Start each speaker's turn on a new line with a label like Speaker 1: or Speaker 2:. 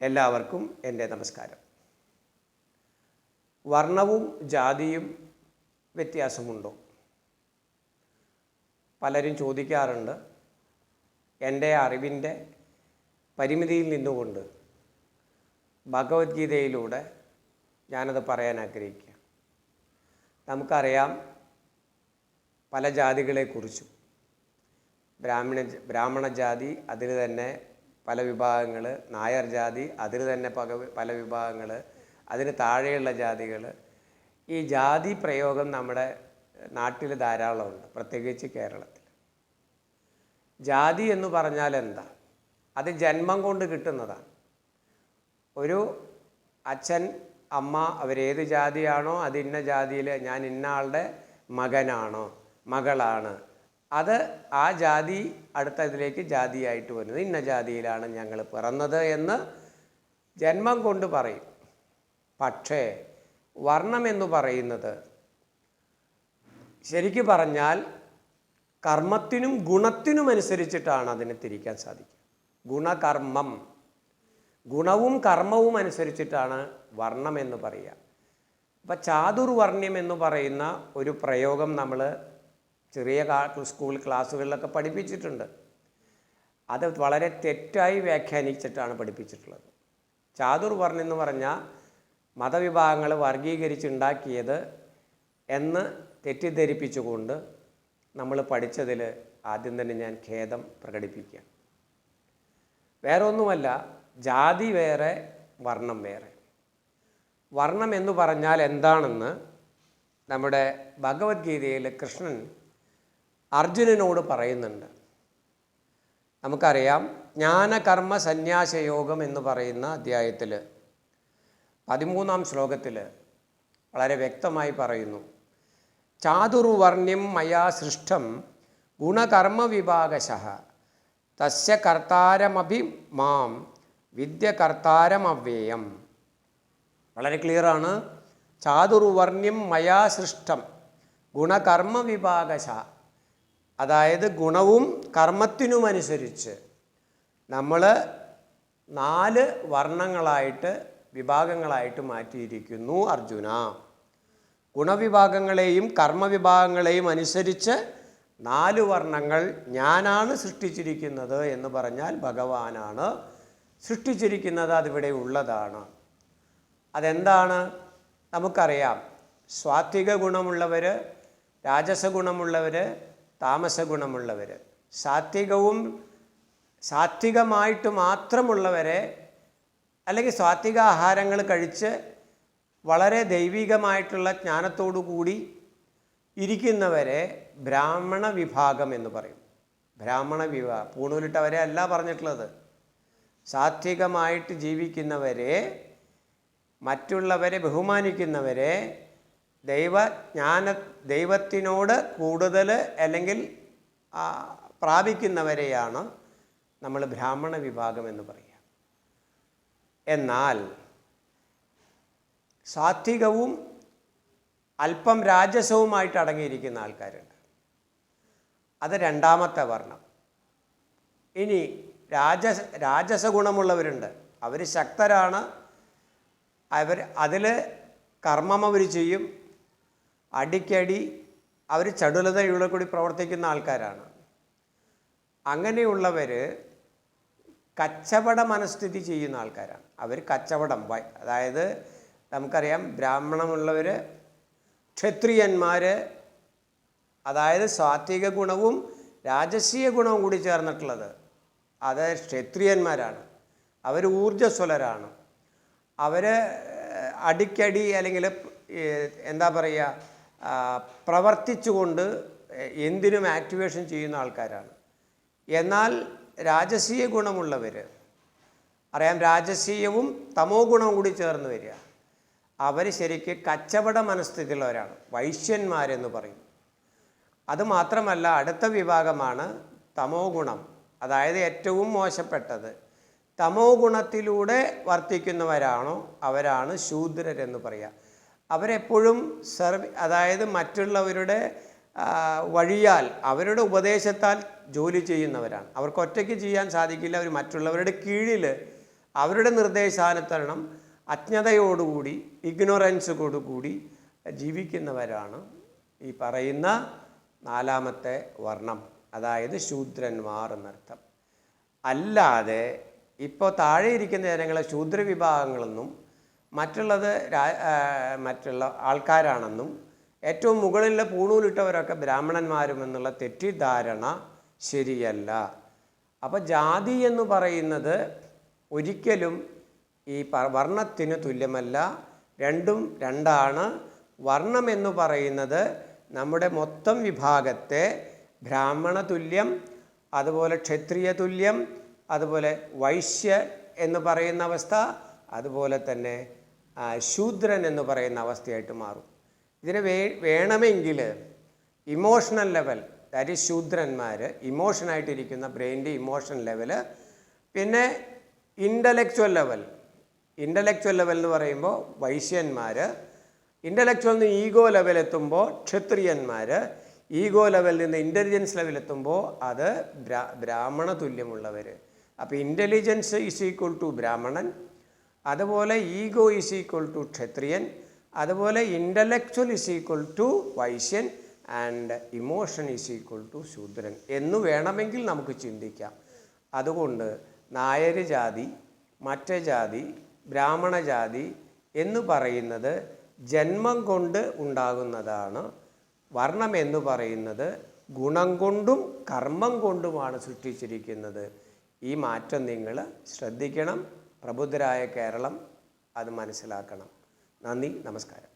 Speaker 1: എല്ലാവർക്കും എന്റെ നമസ്കാരം. വർണവും ജാതിയും വ്യത്യാസമുണ്ടോ? പലരും ചോദിക്കാറുണ്ട് എന്റെ അറിവിന്റെ പരിമിതിയിൽ നിന്നുകൊണ്ട് ഭഗവത്ഗീതയിലൂടെ ഞാനത് പറയാൻ ആഗ്രഹിക്കുക. നമുക്കറിയാം പല ജാതികളെക്കുറിച്ചും ബ്രാഹ്മണ ബ്രാഹ്മണ ജാതി അതിൽ തന്നെ പല വിഭാഗങ്ങൾ നായർ ജാതി അതിൽ തന്നെ പക പല വിഭാഗങ്ങൾ അതിന് താഴെയുള്ള ജാതികൾ ഈ ജാതി പ്രയോഗം നമ്മുടെ നാട്ടിൽ ധാരാളമുണ്ട് പ്രത്യേകിച്ച് കേരളത്തിൽ ജാതി എന്ന് പറഞ്ഞാൽ എന്താ? അത് ജന്മം കൊണ്ട് കിട്ടുന്നതാണ്. ഒരു അച്ഛൻ അമ്മ അവരേത് ജാതിയാണോ അത് ഇന്ന ജാതിയിൽ ഞാൻ ഇന്ന ആളുടെ മകനാണോ മകളാണ് അത് ആ ജാതി അടുത്ത ഇതിലേക്ക് ജാതിയായിട്ട് വരുന്നത് ഇന്ന ജാതിയിലാണ് ഞങ്ങൾ പിറന്നത് എന്ന് ജന്മം കൊണ്ട് പറയും. പക്ഷേ വർണം എന്ന് പറയുന്നത് ശരിക്കു പറഞ്ഞാൽ കർമ്മത്തിനും ഗുണത്തിനും അനുസരിച്ചിട്ടാണ് അതിനെ തിരിക്കാൻ സാധിക്കുക. ഗുണകർമ്മം ഗുണവും കർമ്മവും അനുസരിച്ചിട്ടാണ് വർണം എന്ന് പറയുക. അപ്പം ചാതുർവർണ്യം എന്ന് പറയുന്ന ഒരു പ്രയോഗം നമ്മൾ ചെറിയ സ്കൂൾ ക്ലാസ്സുകളിലൊക്കെ പഠിപ്പിച്ചിട്ടുണ്ട്. അത് വളരെ തെറ്റായി വ്യാഖ്യാനിച്ചിട്ടാണ് പഠിപ്പിച്ചിട്ടുള്ളത്. ചാതുർ എന്ന് പറഞ്ഞാൽ മതവിഭാഗങ്ങൾ വർഗീകരിച്ചുണ്ടാക്കിയത് എന്ന് തെറ്റിദ്ധരിപ്പിച്ചുകൊണ്ട് നമ്മൾ പഠിച്ചതിൽ ആദ്യം തന്നെ ഞാൻ ഖേദം പ്രകടിപ്പിക്കുകയാണ്. വേറെ ഒന്നുമല്ല ജാതി വേറെ വർണം വേറെ. വർണം എന്ന് പറഞ്ഞാൽ എന്താണെന്ന് നമ്മുടെ ഭഗവത്ഗീതയിൽ കൃഷ്ണൻ അർജുനനോട് പറയുന്നുണ്ട്. നമുക്കറിയാം ജ്ഞാനകർമ്മ സന്യാസയോഗം എന്ന് പറയുന്ന അധ്യായത്തിൽ പതിമൂന്നാം ശ്ലോകത്തിൽ വളരെ വ്യക്തമായി പറയുന്നു ചാതുർവർണ്യം മയാ സൃഷ്ടം ഗുണകർമ്മ വിഭാഗശ തസ്യ കർത്താരമഭി മാം വിദ്യ കർത്താരമവ്യയം വളരെ ക്ലിയറാണ് ചാതുർവർണ്യം മയാ സൃഷ്ടം ഗുണകർമ്മ വിഭാഗശ അതായത് ഗുണവും കർമ്മത്തിനുമനുസരിച്ച് നമ്മൾ നാല് വർണങ്ങളായിട്ട് വിഭാഗങ്ങളായിട്ട് മാറ്റിയിരിക്കുന്നു അർജുന. ഗുണവിഭാഗങ്ങളെയും കർമ്മവിഭാഗങ്ങളെയും അനുസരിച്ച് നാല് വർണങ്ങൾ ഞാനാണ് സൃഷ്ടിച്ചിരിക്കുന്നത് എന്ന് പറഞ്ഞാൽ ഭഗവാനാണ്. സൃഷ്ടിച്ചിരിക്കുന്നത് അതിവിടെ ഉള്ളതാണ്. അതെന്താണ്? നമുക്കറിയാം. സ്വാത്വിക ഗുണമുള്ളവർ രാജസ ഗുണമുള്ളവർ താമസ ഗുണമുള്ളവർ സാത്വികവും സാത്വികമായിട്ട് മാത്രമുള്ളവരെ അല്ലെങ്കിൽ സാത്വിക ആഹാരങ്ങൾ കഴിച്ച് വളരെ ദൈവികമായിട്ടുള്ള ജ്ഞാനത്തോടു കൂടി ഇരിക്കുന്നവരെ ബ്രാഹ്മണ വിഭാഗം എന്ന് പറയും. ബ്രാഹ്മണ വിഭാഗം പൂണൂലിട്ടവരെ അല്ല പറഞ്ഞിട്ടുള്ളത്. സാത്വികമായിട്ട് ജീവിക്കുന്നവരെ മറ്റുള്ളവരെ ബഹുമാനിക്കുന്നവരെ ദൈവജ്ഞാന ദൈവത്തിനോട് കൂടുതൽ അല്ലെങ്കിൽ പ്രാപിക്കുന്നവരെയാണ് നമ്മൾ ബ്രാഹ്മണ വിഭാഗം എന്ന് പറയുക. എന്നാൽ സാത്വികവും അല്പം രാജസവുമായിട്ട് അടങ്ങിയിരിക്കുന്ന ആൾക്കാരുണ്ട്. അത് രണ്ടാമത്തെ വർണം. ഇനി രാജ രാജസ ഗുണമുള്ളവരുണ്ട് അവർ ശക്തരാണ്. അവർ അതിൽ കർമ്മം അവർ ചെയ്യും. അടിക്കടി അവർ ചടുലതയുള്ള കൂടി പ്രവർത്തിക്കുന്ന ആൾക്കാരാണ്. അങ്ങനെയുള്ളവർ കച്ചവട മനസ്ഥിതി ചെയ്യുന്ന ആൾക്കാരാണ്. അവർ കച്ചവടം അതായത് നമുക്കറിയാം ബ്രാഹ്മണമുള്ളവർ ക്ഷത്രിയന്മാർ അതായത് സാത്വിക ഗുണവും രാജസീയ ഗുണവും കൂടി ചേർന്നിട്ടുള്ളത് അത് ക്ഷത്രിയന്മാരാണ്. അവർ ഊർജസ്വലരാണ്. അവർ അടിക്കടി അല്ലെങ്കിൽ എന്താ പറയുക പ്രവർത്തിച്ചുകൊണ്ട് എന്തിനും ആക്ടിവേഷൻ ചെയ്യുന്ന ആൾക്കാരാണ്. എന്നാൽ രാജസീയ ഗുണമുള്ളവർ അറിയാം രാജസീയവും തമോ ഗുണവും കൂടി ചേർന്ന് വരിക. അവർ ശരിക്ക് കച്ചവട മനസ്ഥിതിയുള്ളവരാണ് വൈശ്യന്മാരെന്ന് പറയും. അതുമാത്രമല്ല അടുത്ത വിഭാഗമാണ് തമോ ഗുണം. അതായത് ഏറ്റവും മോശപ്പെട്ടത് തമോ ഗുണത്തിലൂടെ വർത്തിക്കുന്നവരാണോ അവരാണ് ശൂദ്രരെന്ന് പറയുക. അവരെപ്പോഴും സർവി അതായത് മറ്റുള്ളവരുടെ വഴിയാൽ അവരുടെ ഉപദേശത്താൽ ജോലി ചെയ്യുന്നവരാണ്. അവർക്ക് ഒറ്റയ്ക്ക് ചെയ്യാൻ സാധിക്കില്ല. അവർ മറ്റുള്ളവരുടെ കീഴിൽ അവരുടെ നിർദ്ദേശാനുസരണം അജ്ഞതയോടുകൂടി ഇഗ്നോറൻസോടുകൂടി ജീവിക്കുന്നവരാണ് ഈ പറയുന്ന നാലാമത്തെ വർണം. അതായത് ശൂദ്രന്മാർ എന്നർത്ഥം. അല്ലാതെ ഇപ്പോൾ താഴെ ഇരിക്കുന്ന ജനങ്ങളെ ശൂദ്ര വിഭാഗങ്ങളെന്നും മറ്റുള്ളത് മറ്റുള്ള ആൾക്കാരാണെന്നും ഏറ്റവും മുകളിലെ പൂണൂലിട്ടവരൊക്കെ ബ്രാഹ്മണന്മാരും എന്നുള്ള തെറ്റിദ്ധാരണ ശരിയല്ല. അപ്പോൾ ജാതി എന്ന് പറയുന്നത് ഒരിക്കലും ഈ വർണത്തിന് തുല്യമല്ല. രണ്ടും രണ്ടാണ്. വർണം എന്ന് പറയുന്നത് നമ്മുടെ മൊത്തം വിഭാഗത്തെ ബ്രാഹ്മണ തുല്യം അതുപോലെ ക്ഷത്രിയ തുല്യം അതുപോലെ വൈശ്യ എന്ന് പറയുന്ന അവസ്ഥ അതുപോലെ തന്നെ ശൂദ്രൻ എന്ന് പറയുന്ന അവസ്ഥയായിട്ട് മാറും. ഇതിന് വേ വേണമെങ്കിൽ ഇമോഷണൽ ലെവൽ ദാറ്റ് ഈസ് ശൂദ്രന്മാർ ഇമോഷനായിട്ടിരിക്കുന്ന ബ്രെയിന്റെ ഇമോഷൻ ലെവൽ പിന്നെ ഇന്റലക്ച്വൽ ലെവൽ ഇന്റലക്ച്വൽ ലെവൽ എന്ന് പറയുമ്പോൾ വൈശ്യന്മാർ ഇന്റലക്ച്വൽ നിന്ന് ഈഗോ ലെവൽ എത്തുമ്പോൾ ക്ഷത്രിയന്മാർ ഈഗോ ലെവലിൽ നിന്ന് ഇന്റലിജൻസ് ലെവൽ എത്തുമ്പോൾ അത് ബ്രാ ബ്രാഹ്മണ തുല്യമുള്ളവർ. അപ്പോൾ ഇന്റലിജൻസ് ഈസ് ഈക്വൽ ടു ബ്രാഹ്മണൻ അതുപോലെ ഈഗോ ഈസ് ഈക്വൽ ടു ക്ഷത്രിയൻ അതുപോലെ intellectual is equal to വൈശ്യൻ and emotion is equal to ശൂദ്രൻ എന്ന് വേണമെങ്കിൽ നമുക്ക് ചിന്തിക്കാം. അതുകൊണ്ട് നായർ ജാതി മറ്റേ ജാതി ബ്രാഹ്മണ ജാതി എന്ന് പറയുന്നത് ജന്മം കൊണ്ട് ഉണ്ടാകുന്നതാണ്. വർണം എന്ന് പറയുന്നത് ഗുണം കൊണ്ടും കർമ്മം കൊണ്ടുമാണ് സൃഷ്ടിച്ചിരിക്കുന്നത്. ഈ മാറ്റം നിങ്ങൾ ശ്രദ്ധിക്കണം. പ്രബുദ്ധരായ കേരളം അത് മനസ്സിലാക്കണം. നന്ദി നമസ്കാരം.